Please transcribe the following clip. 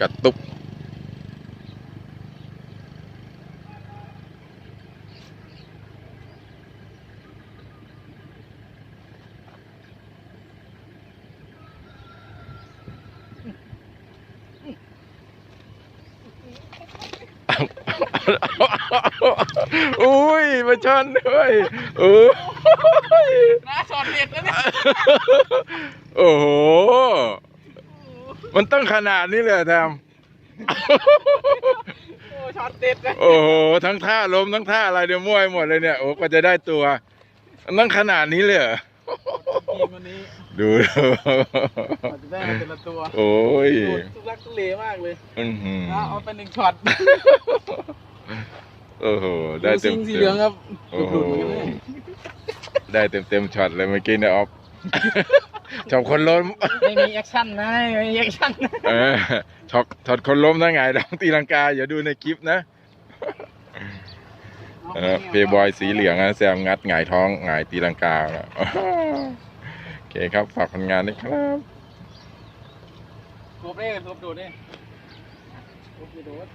กระตุก อุ้ย มาชนด้วยโอ้ยน่าช็อตเด็ดนะเนี่ย โอ้โห มันต้องขนาดนี้เลยเหรอแทมโอ้ช็อตเด็ดนะโอ้โห ทั้งท่าล้มทั้งท่าอะไรเดี๋ยวมั่วไปหมดเลยเนี่ย โอ้ก็จะได้ตัวมันต้องขนาดนี้เลยเหรอทีมวันนี้ดูกว่าจะได้มาแต่ละตัวโอ้ยโอ้ทุลักทุเลมากเลยอื้อหือนะเอาไปหนึ่งช็อตโอ้โห ได้เต็มซิงสีเต็เหลืองมครับโอ้โห หลุดๆเหมือนกันเลย ได้เต็มเต็มๆช็อตเลยเมื่อกี้เนี่ยออฟ ชอบคนล้ม ไม่มีแอคชั่นนะไม่มีแอคชั่นนะเออช็อตช็อตคนล้มนะไงดองตีลังกาอย่าดูในคลิปนะเออเพย์บอยสีเหลืองนะแซมงัดหงายท้องหงายตีลังกาแล้วโอเคครับฝากผลงานด้วยครับกบเด้กบโดดเด้กบไม่โดด